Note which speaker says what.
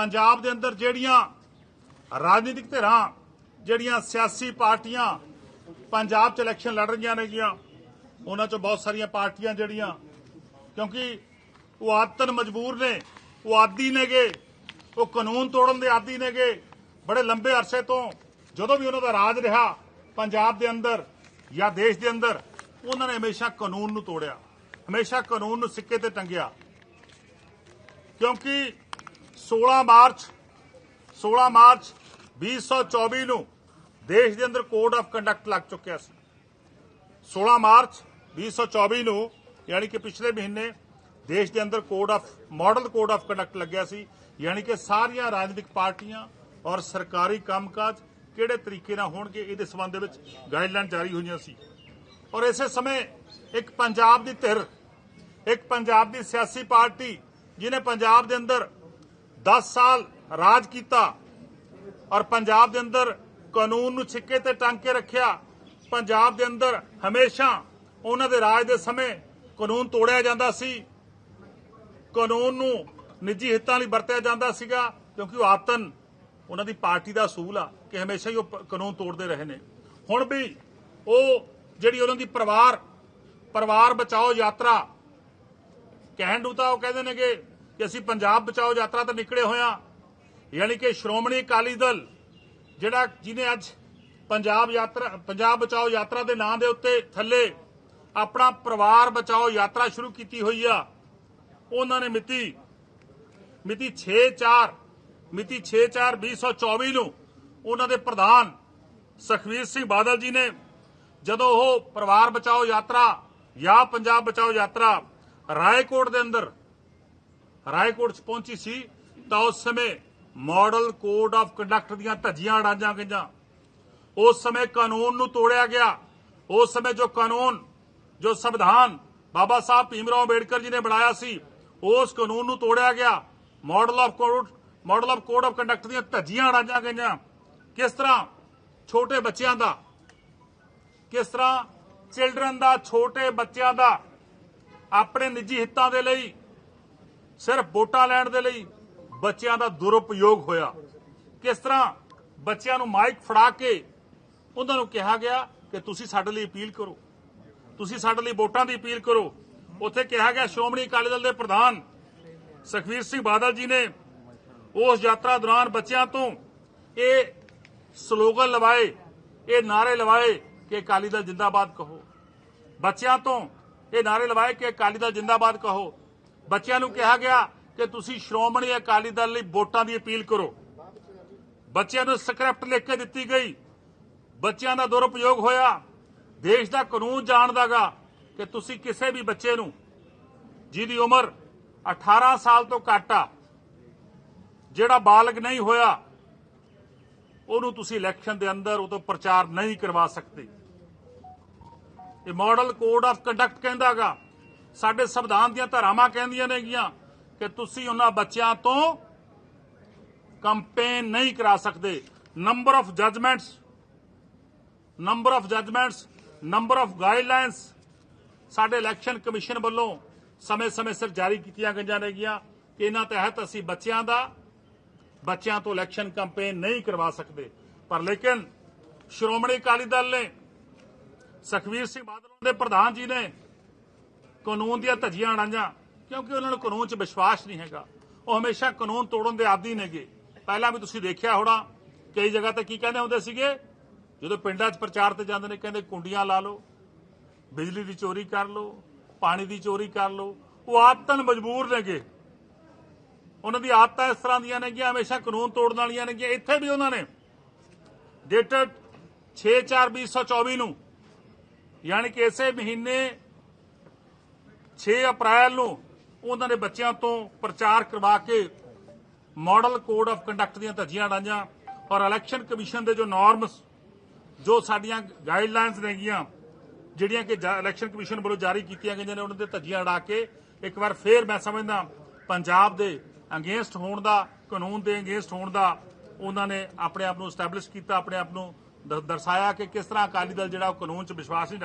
Speaker 1: ਪੰਜਾਬ ਦੇ ਅੰਦਰ ਜਿਹੜੀਆਂ ਰਾਜਨੀਤਿਕ ਧਿਰਾਂ, ਜਿਹੜੀਆਂ ਸਿਆਸੀ ਪਾਰਟੀਆਂ ਪੰਜਾਬ 'ਚ ਇਲੈਕਸ਼ਨ ਲੜ ਰਹੀਆਂ ਨੇਗੀਆਂ, ਉਹਨਾਂ 'ਚੋਂ ਬਹੁਤ ਸਾਰੀਆਂ ਪਾਰਟੀਆਂ ਜਿਹੜੀਆਂ, ਕਿਉਂਕਿ ਉਹ ਆਦਤਨ ਮਜਬੂਰ ਨੇ, ਉਹ ਆਦੀ ਨੇਗੇ, ਉਹ ਕਾਨੂੰਨ ਤੋੜਨ ਦੇ ਆਦੀ ਨੇਗੇ, ਬੜੇ ਲੰਬੇ ਅਰਸੇ ਤੋਂ ਜਦੋਂ ਵੀ ਉਹਨਾਂ ਦਾ ਰਾਜ ਰਿਹਾ, ਪੰਜਾਬ ਦੇ ਅੰਦਰ ਜਾਂ ਦੇਸ਼ ਦੇ ਅੰਦਰ, ਉਹਨਾਂ ਨੇ ਹਮੇਸ਼ਾ ਕਾਨੂੰਨ ਨੂੰ ਤੋੜਿਆ, ਹਮੇਸ਼ਾ ਕਾਨੂੰਨ ਨੂੰ ਸਿੱਕੇ ਤੇ ਟੰਗਿਆ। ਕਿਉਂਕਿ 16 ਮਾਰਚ 16 ਮਾਰਚ 2024 ਨੂੰ ਦੇਸ਼ ਦੇ ਅੰਦਰ ਕੋਡ ਆਫ ਕੰਡਕਟ ਲੱਗ ਚੁੱਕਿਆ ਸੀ। 16 ਮਾਰਚ 2024 ਨੂੰ ਯਾਨੀ ਕਿ ਪਿਛਲੇ ਮਹੀਨੇ ਦੇਸ਼ ਦੇ ਅੰਦਰ code of model code of conduct ਲੱਗਿਆ ਸੀ। ਯਾਨੀ ਕਿ ਸਾਰੀਆਂ ਰਾਜਨੀਤਿਕ ਪਾਰਟੀਆਂ ਔਰ ਸਰਕਾਰੀ ਕੰਮਕਾਜ ਕਿਹੜੇ ਤਰੀਕੇ ਨਾਲ ਹੋਣਗੇ ਇਹਦੇ ਸਬੰਧ ਦੇ ਵਿੱਚ ਗਾਈਡਲਾਈਨ ਜਾਰੀ ਹੋਈਆਂ ਸੀ। ਔਰ ਇਸੇ ਸਮੇਂ ਇੱਕ ਪੰਜਾਬ ਦੀ ਧਿਰ, ਇੱਕ ਪੰਜਾਬ ਦੀ ਸਿਆਸੀ ਪਾਰਟੀ, ਜਿਹਨੇ ਪੰਜਾਬ ਦੇ ਅੰਦਰ 10 ਸਾਲ ਰਾਜ ਕੀਤਾ ਔਰ ਪੰਜਾਬ ਦੇ ਅੰਦਰ ਕਾਨੂੰਨ ਨੂੰ ਛਿੱਕੇ ਤੇ ਟੰਗ ਕੇ ਰੱਖਿਆ। ਪੰਜਾਬ ਦੇ ਅੰਦਰ ਹਮੇਸ਼ਾ ਉਹਨਾਂ ਦੇ ਰਾਜ ਦੇ ਸਮੇਂ ਕਾਨੂੰਨ ਤੋੜਿਆ ਜਾਂਦਾ ਸੀ। ਕਾਨੂੰਨ ਨੂੰ ਨਿੱਜੀ ਹਿੱਤਾਂ ਲਈ ਵਰਤਿਆ ਜਾਂਦਾ ਸੀਗਾ ਕਿਉਂਕਿ ਉਹ ਆਤਨ, ਉਹਨਾਂ ਦੀ ਪਾਰਟੀ ਦਾ ਅਸੂਲ ਆ ਕਿ ਹਮੇਸ਼ਾ ਹੀ ਉਹ ਕਾਨੂੰਨ ਤੋੜਦੇ ਰਹੇ ਨੇ। ਹੁਣ ਵੀ ਉਹ ਜਿਹੜੀ ਉਹਨਾਂ ਦੀ ਪਰਿਵਾਰ ਪਰਿਵਾਰ ਬਚਾਓ ਯਾਤਰਾ, ਕਹਿਣ ਨੂੰ ਤਾਂ ਉਹ ਕਹਿੰਦੇ ਨੇਗੇ ਕਿ ਕਿ ਅਸੀਂ ਪੰਜਾਬ ਬਚਾਓ ਯਾਤਰਾ ਤੇ ਨਿਕਲੇ ਹੋਇਆ ਯਾਨੀ ਕਿ ਸ਼੍ਰੋਮਣੀ ਅਕਾਲੀ ਦਲ, ਜਿਹੜਾ ਜਿਹਨੇ ਅੱਜ ਪੰਜਾਬ ਯਾਤਰਾ, ਪੰਜਾਬ ਬਚਾਓ ਯਾਤਰਾ ਦੇ ਨਾਂ ਦੇ ਉੱਤੇ ਥੱਲੇ ਆਪਣਾ ਪਰਿਵਾਰ ਬਚਾਓ ਯਾਤਰਾ ਸ਼ੁਰੂ ਕੀਤੀ ਹੋਈ ਆ। ਉਹਨਾਂ ਨੇ ਮਿਤੀ ਮਿਤੀ 6/4 ਮਿਤੀ 6/4/2024 ਨੂੰ ਉਹਨਾਂ ਦੇ ਪ੍ਰਧਾਨ ਸੁਖਵੀਰ ਸਿੰਘ ਬਾਦਲ ਜੀ ਨੇ ਜਦੋਂ ਉਹ ਪਰਿਵਾਰ ਬਚਾਓ ਯਾਤਰਾ ਜਾਂ ਪੰਜਾਬ ਬਚਾਓ ਯਾਤਰਾ ਰਾਏਕੋਟ ਦੇ ਅੰਦਰ ਰਾਏਕੋਟ 'ਚ ਪਹੁੰਚੀ ਸੀ, ਤਾਂ ਉਸ ਸਮੇਂ ਮਾਡਲ ਕੋਡ ਆਫ ਕੰਡਕਟ ਦੀਆਂ ਧੱਜੀਆਂ ਅੜਾਈਆਂ ਗਈਆਂ। ਉਸ ਸਮੇਂ ਕਾਨੂੰਨ ਨੂੰ ਤੋੜਿਆ ਗਿਆ। ਉਸ ਸਮੇਂ ਜੋ ਕਾਨੂੰਨ, ਜੋ ਸੰਵਿਧਾਨ ਬਾਬਾ ਸਾਹਿਬ ਭੀਮਰਾਓ ਅੰਬੇਡਕਰ ਜੀ ਨੇ ਬਣਾਇਆ ਸੀ, ਉਸ ਕਾਨੂੰਨ ਨੂੰ ਤੋੜਿਆ ਗਿਆ। Model of code, model of code of conduct ਦੀਆਂ ਧੱਜੀਆਂ ਅੜਾਈਆਂ ਗਈਆਂ। ਕਿਸ ਤਰ੍ਹਾਂ? ਛੋਟੇ ਬੱਚਿਆਂ ਦਾ। ਕਿਸ ਤਰ੍ਹਾਂ? ਚਿਲਡਰਨ ਦਾ, ਛੋਟੇ ਬੱਚਿਆਂ ਦਾ। ਆਪਣੇ ਨਿੱਜੀ ਹਿੱਤਾਂ ਦੇ ਲਈ ਸਿਰਫ ਵੋਟਾਂ ਲੈਣ ਦੇ ਲਈ ਬੱਚਿਆਂ ਦਾ ਦੁਰਉਪਯੋਗ ਹੋਇਆ। ਕਿਸ ਤਰ੍ਹਾਂ ਬੱਚਿਆਂ ਨੂੰ ਮਾਈਕ ਫੜਾ ਕੇ ਉਹਨਾਂ ਨੂੰ ਕਿਹਾ ਗਿਆ ਕਿ ਤੁਸੀਂ ਸਾਡੇ ਲਈ ਅਪੀਲ ਕਰੋ। ਤੁਸੀਂ ਸਾਡੇ ਲਈ ਵੋਟਾਂ ਦੀ ਅਪੀਲ ਕਰੋ। ਉੱਥੇ ਕਿਹਾ ਗਿਆ, ਸ਼੍ਰੋਮਣੀ ਅਕਾਲੀ ਦਲ ਦੇ ਪ੍ਰਧਾਨ ਸੁਖਵੀਰ ਸਿੰਘ ਬਾਦਲ ਜੀ ਨੇ ਉਸ ਯਾਤਰਾ ਦੌਰਾਨ ਬੱਚਿਆਂ ਤੋਂ ਇਹ ਸਲੋਗਨ ਲਵਾਏ, ਇਹ ਨਾਰੇ ਲਵਾਏ ਕਿ ਅਕਾਲੀ ਦਲ ਜਿੰਦਾਬਾਦ ਕਹੋ। ਬੱਚਿਆਂ ਤੋਂ ਇਹ ਨਾਰੇ ਲਵਾਏ ਕਿ ਅਕਾਲੀ ਦਲ ਜਿੰਦਾਬਾਦ ਕਹੋ। ਬੱਚਿਆਂ ਨੂੰ ਕਿਹਾ ਗਿਆ ਕਿ ਤੁਸੀਂ ਸ਼੍ਰੋਮਣੀ ਅਕਾਲੀ ਦਲ ਲਈ ਵੋਟਾਂ ਦੀ ਅਪੀਲ ਕਰੋ। ਬੱਚਿਆਂ ਨੂੰ ਸਕ੍ਰਿਪਟ ਲਿਖ ਕੇ ਦਿੱਤੀ ਗਈ। ਬੱਚਿਆਂ ਦਾ ਦੁਰਉਪਯੋਗ ਹੋਇਆ। ਦੇਸ਼ ਦਾ ਕਾਨੂੰਨ ਜਾਣਦਾਗਾ ਕਿ ਤੁਸੀਂ ਕਿਸੇ ਵੀ ਬੱਚੇ ਨੂੰ ਜਿਹਦੀ ਉਮਰ 18 ਸਾਲ ਤੋਂ ਘੱਟ ਆ, ਜਿਹੜਾ ਬਾਲਗ ਨਹੀਂ ਹੋਇਆ, ਉਹਨੂੰ ਤੁਸੀਂ ਇਲੈਕਸ਼ਨ ਦੇ ਅੰਦਰ ਉਹ ਤੋਂ ਪ੍ਰਚਾਰ ਨਹੀਂ ਕਰਵਾ ਸਕਦੇ। ਇਹ ਮਾਡਲ ਕੋਡ ਆਫ ਕੰਡਕਟ ਕਹਿੰਦਾਗਾ। ਸਾਡੇ ਸੰਵਿਧਾਨ ਦੀਆਂ ਧਾਰਾਵਾਂ ਕਹਿੰਦੀਆਂ ਨੇਗੀਆਂ ਕਿ ਤੁਸੀਂ ਉਹਨਾਂ ਬੱਚਿਆਂ ਤੋਂ ਕੰਪੇਨ ਨਹੀਂ ਕਰਾ ਸਕਦੇ। Number of judgments number of judgments number of guidelines ਸਾਡੇ ਇਲੈਕਸ਼ਨ ਕਮਿਸ਼ਨ ਵੱਲੋਂ ਸਮੇਂ-ਸਮੇਂ ਸਿਰ ਜਾਰੀ ਕੀਤੀਆਂ ਗਈਆਂ ਨੇਗੀਆਂ ਕਿ ਇਹਨਾਂ ਤਹਿਤ ਅਸੀਂ ਬੱਚਿਆਂ ਦਾ, ਬੱਚਿਆਂ ਤੋਂ ਇਲੈਕਸ਼ਨ ਕੈਂਪੇਨ ਨਹੀਂ ਕਰਵਾ ਸਕਦੇ। ਪਰ ਲੇਕਿਨ ਸ਼੍ਰੋਮਣੀ ਅਕਾਲੀ ਦਲ ਨੇ, ਸੁਖਵੀਰ ਸਿੰਘ ਬਾਦਲ ਦੇ ਪ੍ਰਧਾਨ ਜੀ ਨੇ ਕਾਨੂੰਨ ਦੀਆਂ ਧੱਜੀਆਂ ਅੜਾਈਆਂ ਕਿਉਂਕਿ ਉਹਨਾਂ ਨੂੰ ਕਾਨੂੰਨ 'ਚ ਵਿਸ਼ਵਾਸ ਨਹੀਂ ਹੈਗਾ। ਉਹ ਹਮੇਸ਼ਾ ਕਾਨੂੰਨ ਤੋੜਨ ਦੇ ਆਦੀ ਨੇਗੇ। ਪਹਿਲਾਂ ਵੀ ਤੁਸੀਂ ਦੇਖਿਆ ਹੋਣਾ, ਕਈ ਜਗ੍ਹਾ ਤੇ ਕੀ ਕਹਿੰਦੇ ਹੁੰਦੇ ਸੀਗੇ? ਜਦੋਂ ਪਿੰਡਾਂ 'ਚ ਪ੍ਰਚਾਰ ਤੇ ਜਾਂਦੇ ਨੇ, ਕਹਿੰਦੇ ਕੁੰਡੀਆਂ ਲਾ ਲਓ, ਬਿਜਲੀ ਦੀ ਚੋਰੀ ਕਰ ਲਓ, ਪਾਣੀ ਦੀ ਚੋਰੀ ਕਰ ਲਓ। ਉਹ ਆਦਤਨ ਮਜਬੂਰ ਨੇਗੇ। ਉਹਨਾਂ ਦੀ ਆਦਤਾਂ ਇਸ ਤਰ੍ਹਾਂ ਦੀਆਂ ਨੇ ਕਿ ਹਮੇਸ਼ਾ ਕਾਨੂੰਨ ਤੋੜਨ ਵਾਲੀਆਂ ਨੇ ਕਿ ਇੱਥੇ ਵੀ ਉਹਨਾਂ ਨੇ ਡੇਟਡ 6/4/2024 ਨੂੰ, ਯਾਨੀ ਕਿ ਇਸੇ ਮਹੀਨੇ 6 ਅਪ੍ਰੈਲ ਨੂੰ ਉਹਨਾਂ ਨੇ ਬੱਚਿਆਂ ਤੋਂ ਪ੍ਰਚਾਰ ਕਰਵਾ ਕੇ ਮਾਡਲ ਕੋਡ ਆਫ ਕੰਡਕਟ ਦੀਆਂ ਧੱਜੀਆਂ ਅੜਾਈਆਂ ਔਰ ਇਲੈਕਸ਼ਨ ਕਮਿਸ਼ਨ ਦੇ ਜੋ ਨਾਰਮਸ ਜੋ ਸਾਡੀਆਂ ਗਾਈਡਲਾਈਨਸ ਨੇਗੀਆਂ, ਜਿਹੜੀਆਂ ਕਿ ਇਲੈਕਸ਼ਨ ਕਮਿਸ਼ਨ ਵੱਲੋਂ ਜਾਰੀ ਕੀਤੀਆਂ ਗਈਆਂ ਨੇ, ਉਹਨਾਂ ਦੇ ਧੱਜੀਆਂ ਅੜਾ ਕੇ ਇੱਕ ਵਾਰ ਫੇਰ ਮੈਂ ਸਮਝਦਾ ਪੰਜਾਬ ਦੇ ਅਗੇਂਸਟ ਹੋਣ ਦਾ, ਕਾਨੂੰਨ ਦੇ ਅਗੇਂਸਟ ਹੋਣ ਦਾ ਉਹਨਾਂ ਨੇ ਆਪਣੇ ਆਪ ਨੂੰ ਸਟੈਬਲਿਸ਼ ਕੀਤਾ, ਆਪਣੇ ਆਪ ਨੂੰ ਦਰਸਾਇਆ ਕਿ ਕਿਸ ਤਰ੍ਹਾਂ ਅਕਾਲੀ ਦਲ ਜਿਹੜਾ ਉਹ ਕਾਨੂੰਨ 'ਚ ਵਿਸ਼ਵਾਸ ਨਹੀਂ